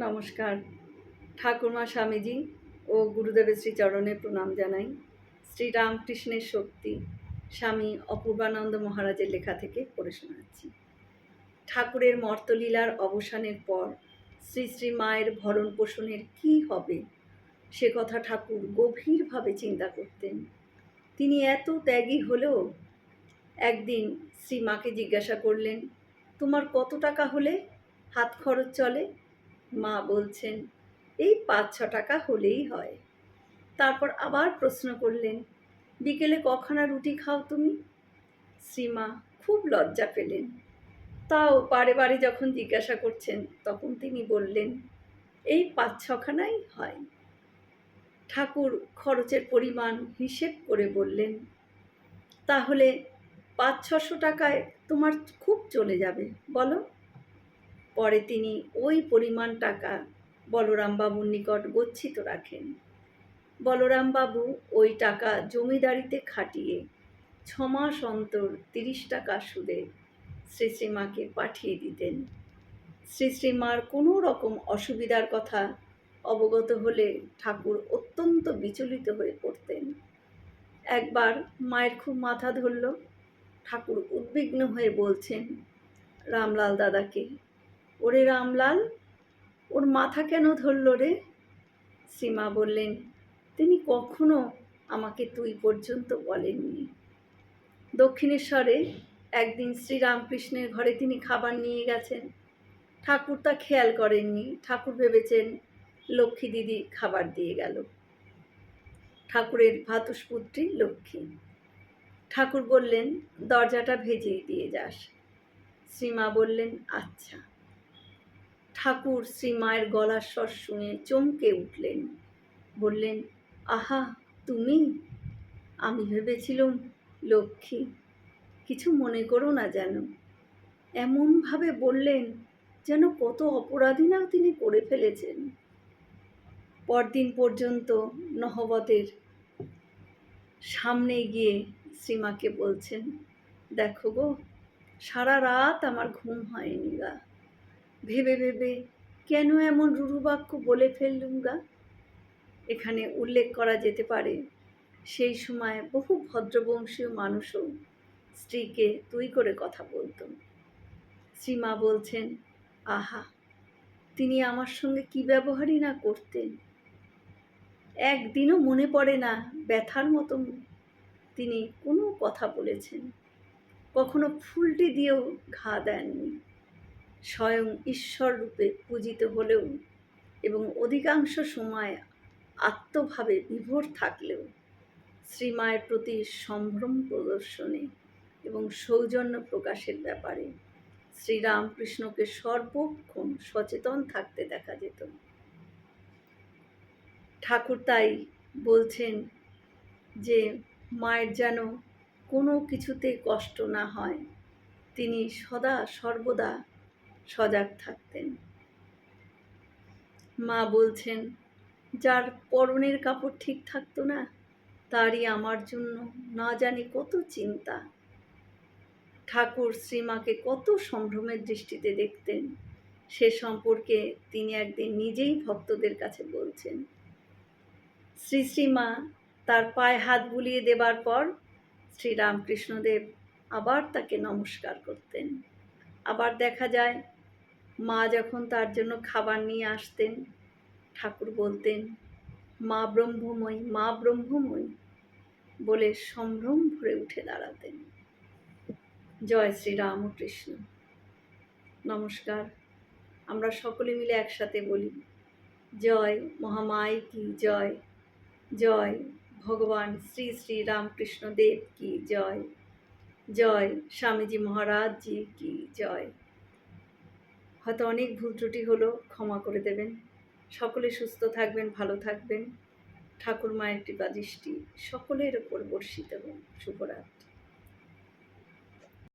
নমস্কার। ঠাকুরমা স্বামীজি ও গুরুদেবের শ্রীচরণে প্রণাম জানাই। শ্রীরামকৃষ্ণের শক্তি স্বামী অপূর্বানন্দ মহারাজের লেখা থেকে পড়ে শোনাচ্ছি। ঠাকুরের মর্তলীলার অবসানের পর শ্রী শ্রী মায়ের ভরণ পোষণের কী হবে? সে কথা ঠাকুর গভীরভাবে চিন্তা করতেন। তিনি এত ত্যাগী হলেও একদিন শ্রীমাকে জিজ্ঞাসা করলেন, তোমার কত টাকা হলে হাত খরচ চলে? মা বলছেন, এই পাঁচ, ছ টাকা হলেই হয়। তারপর আবার প্রশ্ন করলেন, বিকেলে কখানা রুটি খাও তুমি? শ্রীমা খুব লজ্জা পেলেন। তাও বারে বারে যখন জিজ্ঞাসা করছেন, তখন তিনি বললেন, এই পাঁচ ছখানাই হয়। ঠাকুর খরচের পরিমাণ হিসেব করে বললেন, তাহলে পাঁচ, ছশো টাকায় তোমার খুব চলে যাবে, বলো। পরে তিনি ওই পরিমাণ টাকা বলরামবাবুর নিকট গচ্ছিত রাখেন। বলরামবাবু ওই টাকা জমিদারিতে খাটিয়ে ছমাস অন্তর তিরিশ টাকা সুদে শ্রী শ্রীমাকে পাঠিয়ে দিতেন। শ্রী শ্রীমার কোনো রকম অসুবিধার কথা অবগত হলে ঠাকুর অত্যন্ত বিচলিত হয়ে পড়তেন। একবার মায়ের খুব মাথা ধরল। ঠাকুর উদ্বিগ্ন হয়ে বলছেন, রামলাল দাদাকে ওরে রামলাল, ওর মাথা কেন ধরল রে? সীমা বললেন, তিনি কখনো আমাকে তুই পর্যন্ত বলেননি। দক্ষিণেশ্বরে একদিন শ্রীরামকৃষ্ণের ঘরে তিনি খাবার নিয়ে গেছেন। ঠাকুর তা খেয়াল করেননি। ঠাকুর ভেবেছেন লক্ষ্মী দিদি খাবার দিয়ে গেল। ঠাকুরের ভাতুষপুত্রী লক্ষ্মী। ঠাকুর বললেন, দরজাটা ভেজেই দিয়ে যাস। শ্রীমা বললেন আচ্ছা। ঠাকুর শ্রীমায়ের গলার স্বর শুনে চমকে উঠলেন। বললেন, আহা, তুমি? আমি ভেবেছিলাম, লক্ষ্মী, কিছু মনে করো না যেন। এমনভাবে বললেন যেন কত অপরাধী না তিনি করে ফেলেছেন। পরদিন পর্যন্ত নহবতের সামনে গিয়ে শ্রীমাকে বলছেন, দেখো গো, সারা রাত আমার ঘুম হয়নি গা। ভেবে ভেবে কেন এমন রুরু বাক্য বলে ফেললুম গা? এখানে উল্লেখ করা যেতে পারে, সেই সময় বহু ভদ্রবংশীয় মানুষও স্ত্রীকে তুই করে কথা বলতো। শ্রীমা বলছেন, আহা, তিনি আমার সঙ্গে কি ব্যবহারই না করতেন? একদিনও মনে পড়ে না ব্যথার মতো তিনি কোনো কথা বলেছেন, কখনো ফুলটি দিয়েও ঘা দেননি। স্বয়ং ঈশ্বর রূপে পূজিত হলেও এবং অধিকাংশ সময় আত্মভাবে বিভোর থাকলেও শ্রীমায়ের প্রতি সম্ভ্রম প্রদর্শনে এবং সৌজন্য প্রকাশের ব্যাপারে শ্রীরামকৃষ্ণকে সর্বক্ষণ সচেতন থাকতে দেখা যেত। ঠাকুর তাই বলছেন যে, মায়ের যেন কোনো কিছুতে কষ্ট না হয়, তিনি সদা সর্বদা সজাগ থাকতেন। মা বলছেন, যার পরনের কাপড় ঠিক থাকতো না, তারই আমার জন্য না জানি কত চিন্তা। ঠাকুর শ্রীমাকে কত সম্ভ্রমের দৃষ্টিতে দেখতেন। সে সম্পর্কে তিনি একদিন নিজেই ভক্তদের কাছে বলছেন, শ্রী শ্রীমা, তার পায়ে হাত বুলিয়ে দেবার পর শ্রীরামকৃষ্ণদেব আবার তাকে নমস্কার করতেন। আবার দেখা যায় মা যখন তার জন্য খাবার নিয়ে আসতেন, ঠাকুর বলতেন, মা ব্রহ্মময়ী মা ব্রহ্মময়ী বলে সম্ভ্রম ভরে উঠে দাঁড়াতেন। জয় শ্রী রামকৃষ্ণ নমস্কার। আমরা সকলে মিলে একসাথে বলি, জয় মহামায় কি জয়? জয় ভগবান শ্রী শ্রী রামকৃষ্ণ দেব কি জয়? জয় স্বামীজি মহারাজ জি কি জয়? হয়তো অনেক ভুল ত্রুটি হলো ক্ষমা করে দেবেন। সকলে সুস্থ থাকবেন, ভালো থাকবেন। ঠাকুর মায়ের কৃপা দৃষ্টি সকলের ওপর বর্ষিত হোক। শুভরাত্রি।